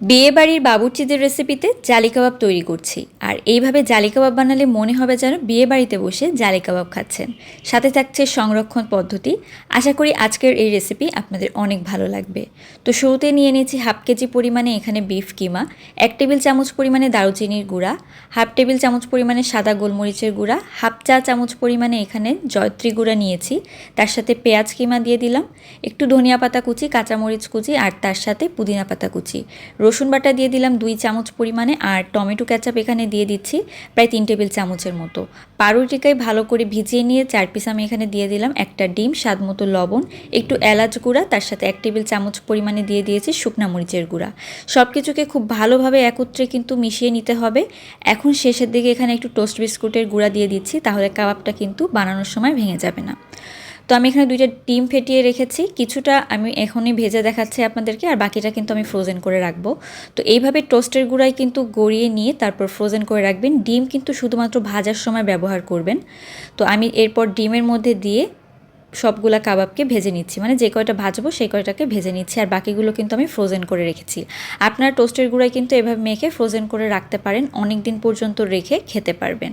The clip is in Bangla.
বিয়ে বাড়ির বাবুর্চিদের রেসিপিতে জালি কাবাব তৈরি করছি। আর এইভাবে জালি কাবাব বানালে মনে হবে যেন বিয়ে বাড়িতে বসে জালি কাবাব খাচ্ছেন। সাথে থাকছে সংরক্ষণ পদ্ধতি। আশা করি আজকের এই রেসিপি আপনাদের অনেক ভালো লাগবে। তো শুরুতে নিয়ে নিয়েছি হাফ কেজি পরিমাণে এখানে বিফ কিমা, এক টেবিল চামচ পরিমাণে দারুচিনির গুঁড়া, হাফ টেবিল চামচ পরিমাণে সাদা গোলমরিচের গুঁড়া, হাফ চা চামচ পরিমাণে এখানে জয়ত্রী গুঁড়া নিয়েছি। তার সাথে পেঁয়াজ কিমা দিয়ে দিলাম, একটু ধনিয়া পাতা কুচি, কাঁচামরিচ কুচি, আর তার সাথে পুদিনা পাতা কুচি। রসুন বাটা দিয়ে দিলাম দুই চামচ পরিমাণে আর টমেটো ক্যাচাপ এখানে দিয়ে দিচ্ছি প্রায় তিন টেবিল চামচের মতো। পাউরুটিকাই ভালো করে ভিজিয়ে নিয়ে চার পিস আমি এখানে দিয়ে দিলাম একটা ডিম, স্বাদ মতো লবণ, একটু এলাচ গুঁড়া, তার সাথে এক টেবিল চামচ পরিমাণে দিয়ে দিয়েছি শুকনা মরিচের গুঁড়া। সব কিছুকে খুব ভালোভাবে একত্রে কিন্তু মিশিয়ে নিতে হবে। এখন শেষের দিকে এখানে একটু টোস্ট বিস্কুটের গুঁড়া দিয়ে দিচ্ছি, তাহলে কাবাবটা কিন্তু বানানোর সময় ভেঙে যাবে না। তো আমি এখানে দুইটা ডিম ফেটিয়ে রেখেছি। কিছুটা আমি এখনই ভেজে দেখাচ্ছি আপনাদেরকে, আর বাকিটা কিন্তু আমি ফ্রোজেন করে রাখব। তো এইভাবে টোস্টের গুঁড়াই কিন্তু গড়িয়ে নিয়ে তারপর ফ্রোজেন করে রাখবেন। ডিম কিন্তু শুধুমাত্র ভাজার সময় ব্যবহার করবেন। তো আমি এরপর ডিমের মধ্যে দিয়ে সবগুলা কাবাবকে ভেজে নিচ্ছি। মানে যে কয়টা ভাজবো সেই কয়টাকে ভেজে নিচ্ছি, আর বাকিগুলো কিন্তু আমি ফ্রোজেন করে রেখেছি। আপনারা টোস্টের গুঁড়ায় কিন্তু এভাবে মেখে ফ্রোজেন করে রাখতে পারেন। অনেক দিন পর্যন্ত রেখে খেতে পারবেন।